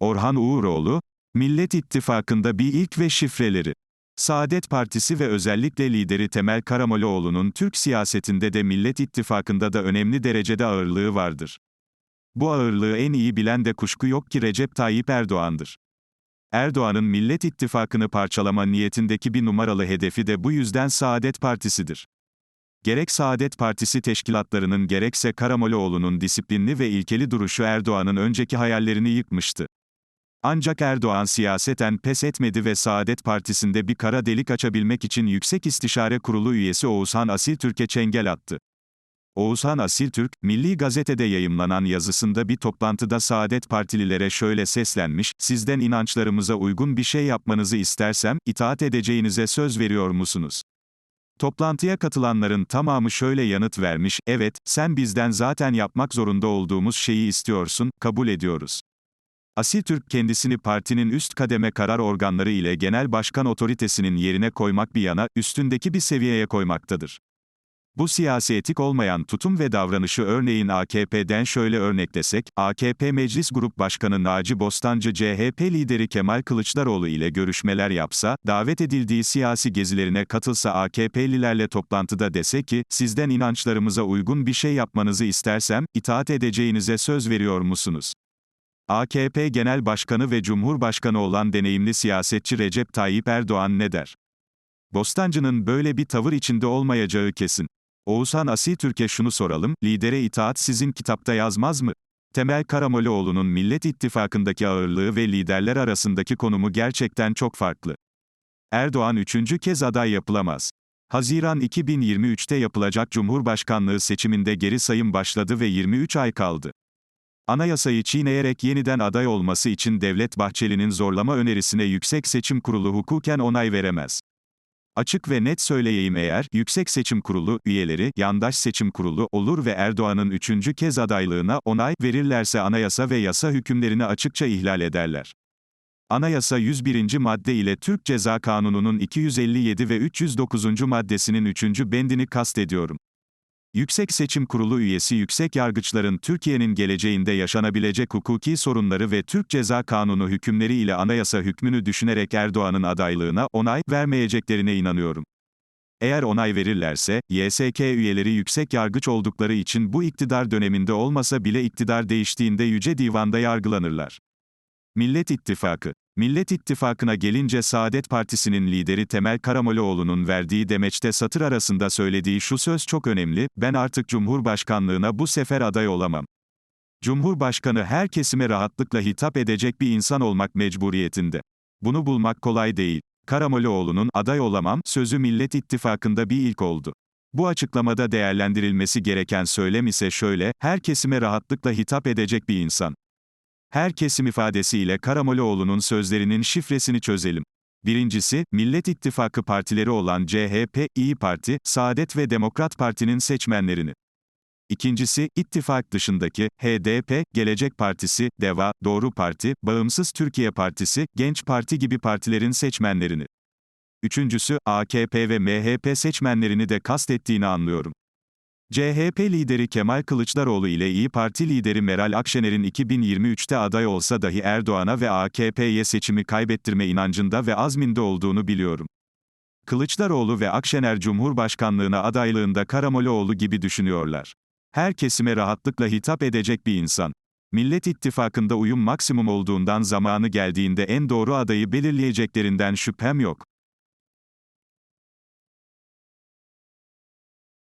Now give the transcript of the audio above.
Orhan Uğuroğlu, Millet İttifakı'nda bir ilk ve şifreleri. Saadet Partisi ve özellikle lideri Temel Karamollaoğlu'nun Türk siyasetinde de Millet İttifakı'nda da önemli derecede ağırlığı vardır. Bu ağırlığı en iyi bilen de kuşku yok ki Recep Tayyip Erdoğan'dır. Erdoğan'ın Millet İttifakı'nı parçalama niyetindeki bir numaralı hedefi de bu yüzden Saadet Partisi'dir. Gerek Saadet Partisi teşkilatlarının gerekse Karamollaoğlu'nun disiplinli ve ilkeli duruşu Erdoğan'ın önceki hayallerini yıkmıştı. Ancak Erdoğan siyaseten pes etmedi ve Saadet Partisi'nde bir kara delik açabilmek için Yüksek İstişare Kurulu üyesi Oğuzhan Asiltürk'e çengel attı. Oğuzhan Asiltürk, Milli Gazete'de yayımlanan yazısında bir toplantıda Saadet Partililere şöyle seslenmiş, sizden inançlarımıza uygun bir şey yapmanızı istersem, itaat edeceğinize söz veriyor musunuz? Toplantıya katılanların tamamı şöyle yanıt vermiş, evet, sen bizden zaten yapmak zorunda olduğumuz şeyi istiyorsun, kabul ediyoruz. Asil Türk kendisini partinin üst kademe karar organları ile genel başkan otoritesinin yerine koymak bir yana, üstündeki bir seviyeye koymaktadır. Bu siyasi etik olmayan tutum ve davranışı örneğin AKP'den şöyle örneklesek, AKP Meclis Grup Başkanı Naci Bostancı CHP lideri Kemal Kılıçdaroğlu ile görüşmeler yapsa, davet edildiği siyasi gezilerine katılsa AKP'lilerle toplantıda dese ki, sizden inançlarımıza uygun bir şey yapmanızı istersem, itaat edeceğinize söz veriyor musunuz? AKP Genel Başkanı ve Cumhurbaşkanı olan deneyimli siyasetçi Recep Tayyip Erdoğan ne der? Bostancı'nın böyle bir tavır içinde olmayacağı kesin. Oğuzhan Asil Türk'e şunu soralım, lidere itaat sizin kitapta yazmaz mı? Temel Karamollaoğlu'nun Millet İttifakı'ndaki ağırlığı ve liderler arasındaki konumu gerçekten çok farklı. Erdoğan üçüncü kez aday yapılamaz. Haziran 2023'te yapılacak Cumhurbaşkanlığı seçiminde geri sayım başladı ve 23 ay kaldı. Anayasayı çiğneyerek yeniden aday olması için Devlet Bahçeli'nin zorlama önerisine Yüksek Seçim Kurulu hukuken onay veremez. Açık ve net söyleyeyim eğer, Yüksek Seçim Kurulu, üyeleri, yandaş seçim kurulu, olur ve Erdoğan'ın üçüncü kez adaylığına, onay, verirlerse anayasa ve yasa hükümlerini açıkça ihlal ederler. Anayasa 101. madde ile Türk Ceza Kanunu'nun 257 ve 309. maddesinin 3. bendini kastediyorum. Yüksek Seçim Kurulu üyesi yüksek yargıçların Türkiye'nin geleceğinde yaşanabilecek hukuki sorunları ve Türk Ceza Kanunu hükümleri ile anayasa hükmünü düşünerek Erdoğan'ın adaylığına onay vermeyeceklerine inanıyorum. Eğer onay verirlerse, YSK üyeleri yüksek yargıç oldukları için bu iktidar döneminde olmasa bile iktidar değiştiğinde Yüce Divan'da yargılanırlar. Millet İttifakı Millet İttifakı'na gelince Saadet Partisi'nin lideri Temel Karamollaoğlu'nun verdiği demeçte satır arasında söylediği şu söz çok önemli, ben artık Cumhurbaşkanlığına bu sefer aday olamam. Cumhurbaşkanı her kesime rahatlıkla hitap edecek bir insan olmak mecburiyetinde. Bunu bulmak kolay değil. Karamollaoğlu'nun aday olamam sözü Millet İttifakı'nda bir ilk oldu. Bu açıklamada değerlendirilmesi gereken söylem ise şöyle, her kesime rahatlıkla hitap edecek bir insan. Her kesim ifadesiyle Karamollaoğlu'nun sözlerinin şifresini çözelim. Birincisi, Millet İttifakı partileri olan CHP, İyi Parti, Saadet ve Demokrat Parti'nin seçmenlerini. İkincisi, ittifak dışındaki, HDP, Gelecek Partisi, DEVA, Doğru Parti, Bağımsız Türkiye Partisi, Genç Parti gibi partilerin seçmenlerini. Üçüncüsü, AKP ve MHP seçmenlerini de kastettiğini anlıyorum. CHP lideri Kemal Kılıçdaroğlu ile İyi Parti lideri Meral Akşener'in 2023'te aday olsa dahi Erdoğan'a ve AKP'ye seçimi kaybettirme inancında ve azminde olduğunu biliyorum. Kılıçdaroğlu ve Akşener Cumhurbaşkanlığına adaylığında Karamollaoğlu gibi düşünüyorlar. Her kesime rahatlıkla hitap edecek bir insan. Millet İttifakı'nda uyum maksimum olduğundan zamanı geldiğinde en doğru adayı belirleyeceklerinden şüphem yok.